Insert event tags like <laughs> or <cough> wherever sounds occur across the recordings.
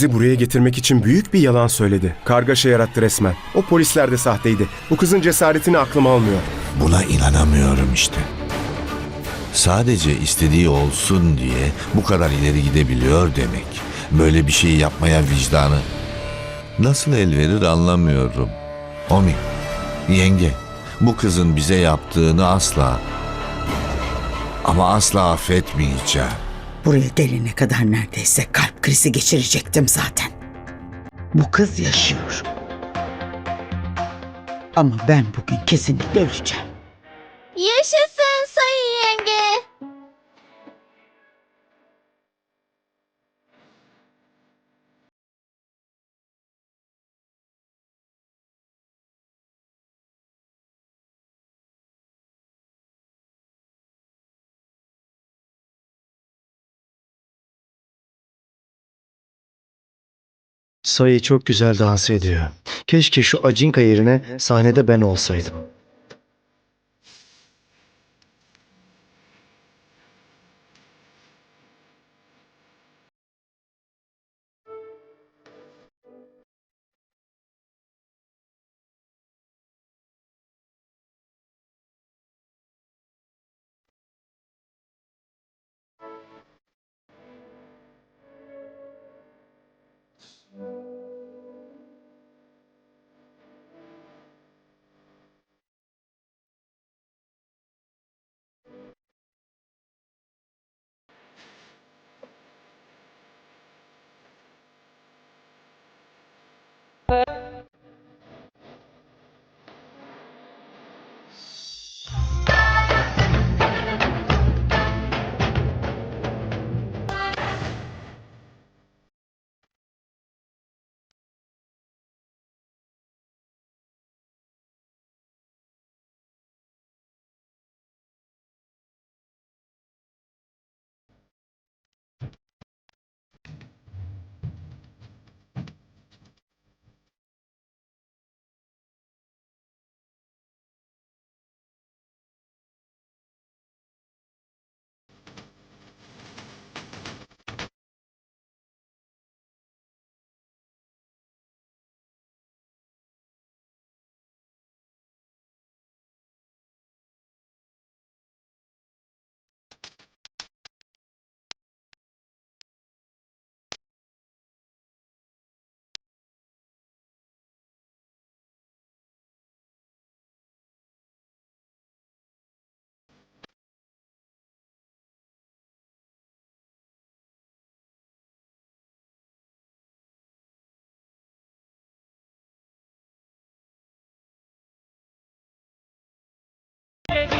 Bizi buraya getirmek için büyük bir yalan söyledi. Kargaşa yarattı resmen. O polisler de sahteydi. Bu kızın cesaretini aklım almıyor. Buna inanamıyorum işte. Sadece istediği olsun diye bu kadar ileri gidebiliyor demek. Böyle bir şey yapmaya vicdanı nasıl el verir anlamıyorum. Omi, yenge, bu kızın bize yaptığını asla ama asla affetmeyeceğim. Buraya gelene kadar neredeyse kalp krizi geçirecektim zaten. Bu kız yaşıyor. Ama ben bugün kesinlikle öleceğim. Yaşasın Sayı çok güzel dans ediyor. Keşke şu Acinka yerine sahnede ben olsaydım. first Hey.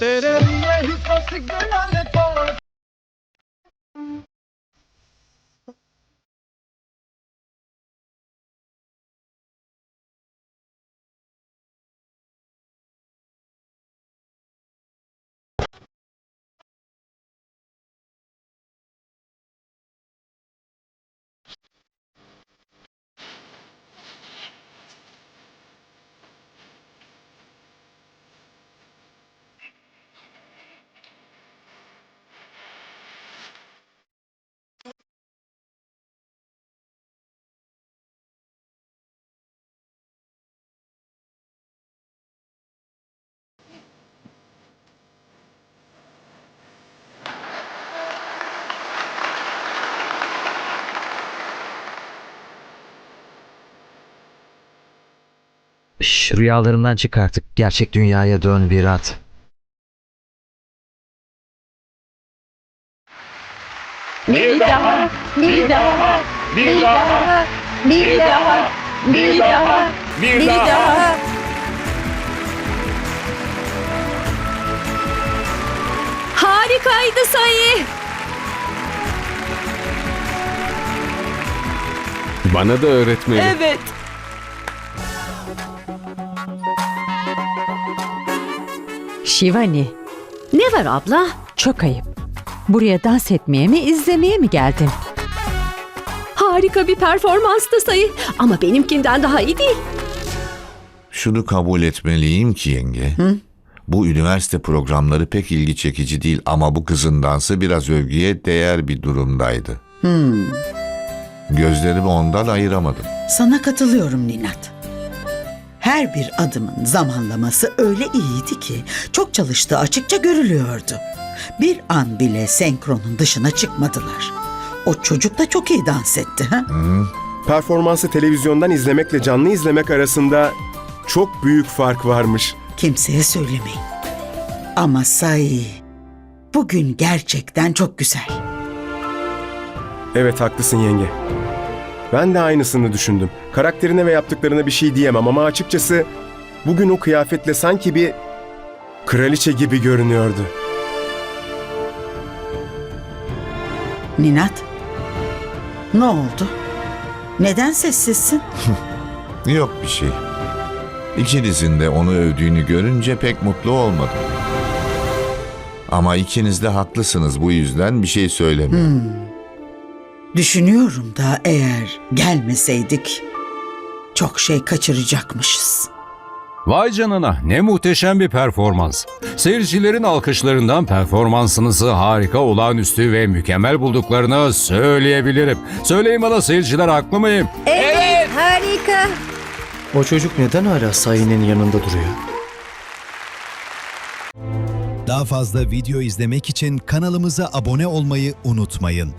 तेरे लिए ही तो signal Şş, rüyalarından çık artık. Gerçek dünyaya dön Virat. Bir daha, bir daha, bir daha, bir daha, bir daha, bir daha. Harikaydı sayı. Bana da öğretmeli. Evet. Şivani. Ne var abla? Çok ayıp. Buraya dans etmeye mi, izlemeye mi geldin? Harika bir performanstı sayı ama benimkinden daha iyi değil. Şunu kabul etmeliyim ki yenge. Bu üniversite programları pek ilgi çekici değil ama bu kızın dansı biraz övgüye değer bir durumdaydı. Gözlerimi ondan ayıramadım. Sana katılıyorum Ninat. Her bir adımın zamanlaması öyle iyiydi ki çok çalıştığı açıkça görülüyordu. Bir an bile senkronun dışına çıkmadılar. O çocuk da çok iyi dans etti. Ha? Performansı televizyondan izlemekle canlı izlemek arasında çok büyük fark varmış. Kimseye söylemeyin. Ama say bugün gerçekten çok güzel. Evet haklısın yenge. Ben de aynısını düşündüm. Karakterine ve yaptıklarına bir şey diyemem ama açıkçası bugün o kıyafetle sanki bir kraliçe gibi görünüyordu. Ninat, ne oldu? Neden sessizsin? <laughs> Yok bir şey. İkinizin de onu övdüğünü görünce pek mutlu olmadım. Ama ikiniz de haklısınız bu yüzden bir şey söylemiyorum. Düşünüyorum da eğer gelmeseydik çok şey kaçıracakmışız. Vay canına ne muhteşem bir performans. Seyircilerin alkışlarından performansınızı harika, olağanüstü ve mükemmel bulduklarını söyleyebilirim. Söyleyin bana seyirciler haklı mıyım? Evet, harika. O çocuk neden hala Sayi'nin yanında duruyor? Daha fazla video izlemek için kanalımıza abone olmayı unutmayın.